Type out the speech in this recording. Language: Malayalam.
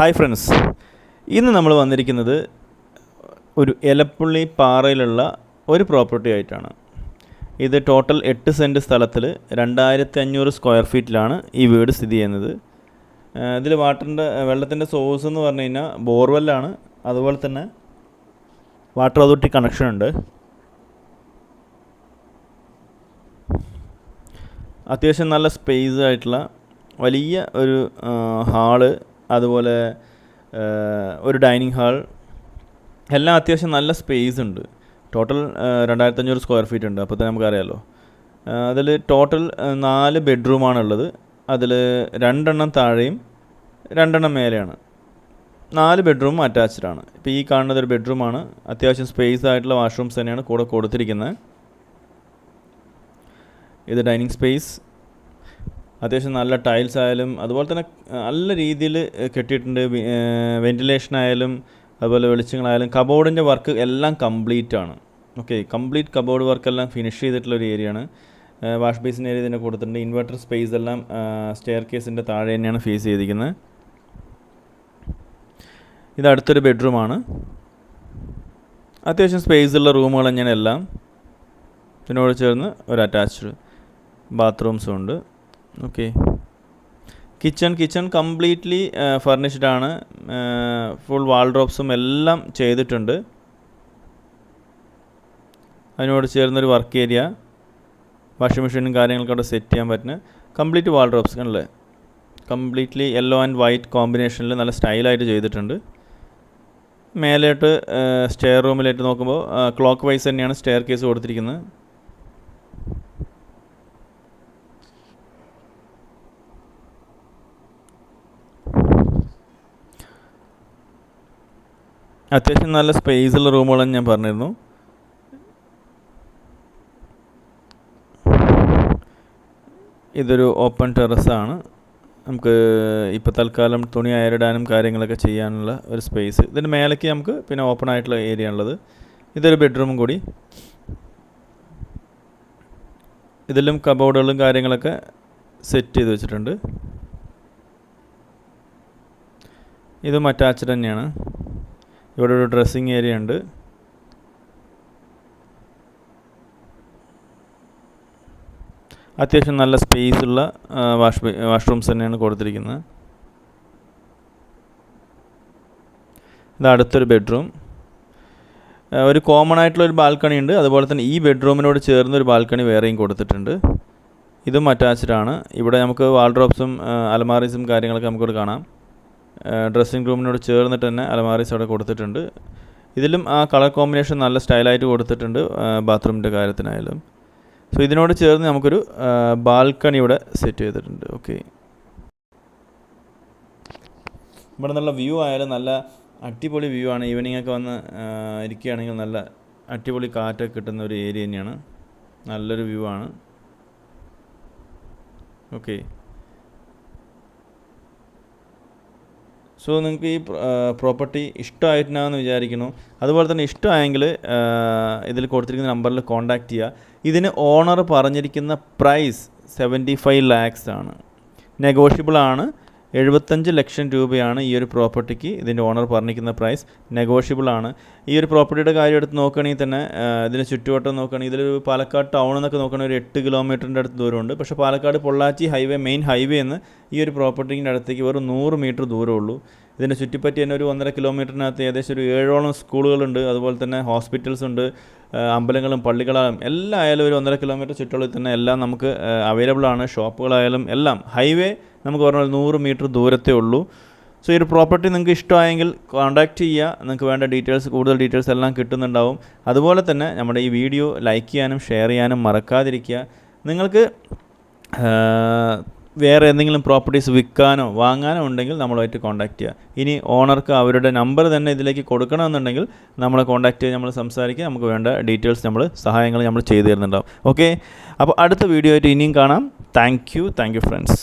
Hi friends. ഇന്ന് നമ്മൾ വന്നിരിക്കുന്നത് ഒരു എലപ്പുള്ളി പാറയിലുള്ള ഒരു പ്രോപ്പർട്ടി ആയിട്ടാണ്. ഇത് ടോട്ടൽ എട്ട് സെന്റ് സ്ഥലത്തിൽ രണ്ടായിരത്തി അഞ്ഞൂറ് സ്ക്വയർ ഫീറ്റിലാണ് ഈ വീട് സ്ഥിതി ചെയ്യുന്നത്. ഇതിൽ വാട്ടറിന്റെ വെള്ളത്തിന്റെ സോഴ്സ് എന്ന് പറഞ്ഞു കഴിഞ്ഞാൽ ബോർവെല്ലാണ്. അതുപോലെ തന്നെ വാട്ടർ അതോറിറ്റി കണക്ഷൻ ഉണ്ട്. അത്യാവശ്യം നല്ല സ്പേസ് ആയിട്ടുള്ള വലിയ ഒരു ഹാൾ അതുപോലെ ഒരു ഡൈനിങ് ഹാൾ. എല്ലാം അത്യാവശ്യം നല്ല സ്പേസ് ഉണ്ട്. ടോട്ടൽ രണ്ടായിരത്തി അഞ്ഞൂറ് സ്ക്വയർ ഫീറ്റ് ഉണ്ട്. അപ്പോൾ തന്നെ നമുക്കറിയാമല്ലോ അതിൽ ടോട്ടൽ നാല് ബെഡ്റൂമാണുള്ളത്. അതിൽ രണ്ടെണ്ണം താഴെയും രണ്ടെണ്ണം മേലെയാണ്. നാല് ബെഡ്റൂം അറ്റാച്ച്ഡ് ആണ്. ഇപ്പോൾ ഈ കാണുന്നത് ഒരു ബെഡ്റൂമാണ്. അത്യാവശ്യം സ്പേസ് ആയിട്ടുള്ള വാഷ്റൂംസ് തന്നെയാണ് കൂടെ കൊടുത്തിരിക്കുന്നത്. ഇത് ഡൈനിങ് സ്പേസ്. അത്യാവശ്യം നല്ല ടൈൽസ് ആയാലും അതുപോലെ തന്നെ നല്ല രീതിയിൽ കെട്ടിയിട്ടുണ്ട് വെന്റിലേഷൻ ആയാലും അതുപോലെ വെളിച്ചങ്ങളായാലും കബോർഡിന്റെ വർക്ക് എല്ലാം കംപ്ലീറ്റ് ആണ്. ഓക്കെ കംപ്ലീറ്റ് കബോർഡ് വർക്കെല്ലാം ഫിനിഷ് ചെയ്തിട്ടുള്ള ഒരു ഏരിയ ആണ്. വാഷ് ബേസിൻ ഏരിയ തന്നെ കൊടുത്തിട്ടുണ്ട് ഇൻവെർട്ടർ സ്പേസ് എല്ലാം സ്റ്റെയർ കേസിന്റെ താഴെ തന്നെയാണ് ഫേസ് ചെയ്തിരിക്കുന്നത് ഇത് അടുത്തൊരു ബെഡ്റൂമാണ് അത്യാവശ്യം സ്പേസ് ഉള്ള റൂമുകൾ തന്നെയാണ് എല്ലാം. ഇതിനോട് ചേർന്ന് ഒരു അറ്റാച്ച്ഡ് ബാത്റൂംസും ഉണ്ട്. Okay kitchen kitchen completely furnished ആണ്. ഫുൾ വാൾഡ്രോപ്സും എല്ലാം ചെയ്തിട്ടുണ്ട്. അതിനോട് ചേർന്നൊരു വർക്ക് ഏരിയ വാഷിംഗ് മെഷീനും കാര്യങ്ങളൊക്കെ അവിടെ സെറ്റ് ചെയ്യാൻ പറ്റുന്ന കംപ്ലീറ്റ് വാൾഡ്രോപ്സ് കണ്ടല്ലേ കംപ്ലീറ്റ്ലി യെല്ലോ ആൻഡ് വൈറ്റ് കോമ്പിനേഷനിൽ നല്ല സ്റ്റൈലായിട്ട് ചെയ്തിട്ടുണ്ട്. മേലോട്ട് സ്റ്റെയർ റൂമിലായിട്ട് നോക്കുമ്പോൾ ക്ലോക്ക് വൈസ് തന്നെയാണ് സ്റ്റെയർ കേസ് കൊടുത്തിരിക്കുന്നത്. അത്യാവശ്യം നല്ല സ്പേസ് ഉള്ള റൂമുകളെന്ന് ഞാൻ പറഞ്ഞിരുന്നു. ഇതൊരു ഓപ്പൺ ടെറസാണ് നമുക്ക് ഇപ്പോൾ തൽക്കാലം തുണി അയറിടാനും കാര്യങ്ങളൊക്കെ ചെയ്യാനുള്ള ഒരു സ്പേസ് ഇതിന് മേലേക്ക് നമുക്ക് പിന്നെ ഓപ്പൺ ആയിട്ടുള്ള ഏരിയ ഉള്ളത്. ഇതൊരു ബെഡ്റൂമും കൂടി. ഇതിലും കബോർഡുകളും കാര്യങ്ങളൊക്കെ സെറ്റ് ചെയ്ത് വെച്ചിട്ടുണ്ട്. ഇതും അറ്റാച്ച്ഡ് തന്നെയാണ്. ഇവിടെ ഒരു ഡ്രസ്സിങ് ഏരിയ ഉണ്ട്. അത്യാവശ്യം നല്ല സ്പേസ് ഉള്ള വാഷ് വാഷ്റൂംസ് തന്നെയാണ് കൊടുത്തിരിക്കുന്നത്. ഇത് അടുത്തൊരു ബെഡ്റൂം ഒരു കോമൺ ആയിട്ടുള്ള ഒരു ബാൽക്കണി ഉണ്ട്. അതുപോലെ തന്നെ ഈ ബെഡ്റൂമിനോട് ചേർന്ന് ഒരു ബാൽക്കണി വേറെയും കൊടുത്തിട്ടുണ്ട്. ഇതും അറ്റാച്ച്ഡ് ആണ്. ഇവിടെ നമുക്ക് വാൾഡ്രോപ്സും അലമാറീസും കാര്യങ്ങളൊക്കെ നമുക്കിവിടെ കാണാം. ഡ്രസ്സിംഗ് റൂമിനോട് ചേർന്നിട്ട് തന്നെ അലമാറീസ് അവിടെ കൊടുത്തിട്ടുണ്ട്. ഇതിലും ആ കളർ കോമ്പിനേഷൻ നല്ല സ്റ്റൈലായിട്ട് കൊടുത്തിട്ടുണ്ട് ബാത്റൂമിന്റെ കാര്യത്തിനായാലും. സോ ഇതിനോട് ചേർന്ന് നമുക്കൊരു ബാൽക്കണി ഇവിടെ സെറ്റ് ചെയ്തിട്ടുണ്ട്. ഓക്കെ ഇവിടെ നല്ല വ്യൂ ആയാലും നല്ല അടിപൊളി വ്യൂ ആണ്. ഈവനിങ് ഒക്കെ വന്ന് ഇരിക്കുകയാണെങ്കിൽ നല്ല അടിപൊളി കാറ്റൊക്കെ കിട്ടുന്ന ഒരു ഏരിയ തന്നെയാണ്. നല്ലൊരു വ്യൂ ആണ്. ഓക്കെ സോ നിങ്ങൾക്ക് ഈ പ്രോപ്പർട്ടി ഇഷ്ടമായിട്ടുണ്ടാകുമെന്ന് വിചാരിക്കുന്നു. അതുപോലെ തന്നെ ഇഷ്ടമായെങ്കിൽ ഇതിൽ കൊടുത്തിരിക്കുന്ന നമ്പറിൽ കോൺടാക്റ്റ് ചെയ്യുക. ഇതിന് ഓണർ പറഞ്ഞിരിക്കുന്ന പ്രൈസ് സെവന്റി ഫൈവ് ലാക്സ് ആണ്. നെഗോഷ്യബിൾ ആണ്. എഴുപത്തഞ്ച് ലക്ഷം രൂപയാണ് ഈ ഒരു പ്രോപ്പർട്ടിക്ക് ഇതിന്റെ ഓണർ പറഞ്ഞിരിക്കുന്ന പ്രൈസ്. നെഗോഷ്യബിൾ ആണ്. ഈ ഒരു പ്രോപ്പർട്ടിയുടെ കാര്യം എടുത്ത് നോക്കുകയാണെങ്കിൽ തന്നെ ഇതിന് ചുറ്റുവട്ടം നോക്കുകയാണെങ്കിൽ ഇതിലൊരു പാലക്കാട് ടൗൺ എന്നൊക്കെ നോക്കുകയാണെങ്കിൽ ഒരു എട്ട് കിലോമീറ്ററിന്റെ അടുത്ത് ദൂരമുണ്ട്. പക്ഷേ Palakkad Pollachi highway main highway എന്ന് ഈ ഒരു പ്രോപ്പർട്ടിന്റെ അടുത്തേക്ക് വെറും നൂറ് മീറ്റർ ദൂരമുള്ളൂ. ഇതിനെ ചുറ്റിപ്പറ്റി തന്നെ ഒരു ഒന്നര കിലോമീറ്ററിനകത്ത് ഏകദേശം ഒരു ഏഴോളം സ്കൂളുകളുണ്ട്. അതുപോലെ തന്നെ ഹോസ്പിറ്റൽസ് ഉണ്ട് അമ്പലങ്ങളും പള്ളികളായാലും എല്ലാം ആയാലും ഒരു ഒന്നര കിലോമീറ്റർ ചുറ്റുള്ളിൽ തന്നെ എല്ലാം നമുക്ക് അവൈലബിൾ ആണ്. ഷോപ്പുകളായാലും എല്ലാം ഹൈവേ നമുക്ക് പറഞ്ഞാൽ നൂറ് മീറ്റർ ദൂരത്തേ ഉള്ളൂ. സോ ഈ ഒരു പ്രോപ്പർട്ടി നിങ്ങൾക്ക് ഇഷ്ടമായെങ്കിൽ കോൺടാക്റ്റ് ചെയ്യുക. നിങ്ങൾക്ക് വേണ്ട ഡീറ്റെയിൽസ് കൂടുതൽ ഡീറ്റെയിൽസ് എല്ലാം കിട്ടുന്നുണ്ടാവും. അതുപോലെ തന്നെ നമ്മുടെ ഈ വീഡിയോ ലൈക്ക് ചെയ്യാനും ഷെയർ ചെയ്യാനും മറക്കാതിരിക്കുക. നിങ്ങൾക്ക് വേറെ എന്തെങ്കിലും പ്രോപ്പർട്ടീസ് വിൽക്കാനോ വാങ്ങാനോ ഉണ്ടെങ്കിൽ നമ്മളുമായിട്ട് കോൺടാക്റ്റ് ചെയ്യുക. ഇനി ഓണർക്ക് അവരുടെ നമ്പർ തന്നെ ഇതിലേക്ക് കൊടുക്കണമെന്നുണ്ടെങ്കിൽ നമ്മളെ കോൺടാക്റ്റ് ചെയ്ത് നമ്മൾ സംസാരിക്കുക. നമുക്ക് വേണ്ട ഡീറ്റെയിൽസ് നമ്മൾ സഹായങ്ങൾ നമ്മൾ ചെയ്തു തരുന്നുണ്ടാവും. ഓക്കെ അപ്പോൾ അടുത്ത വീഡിയോ ആയിട്ട് ഇനിയും കാണാം. Thank you thank you friends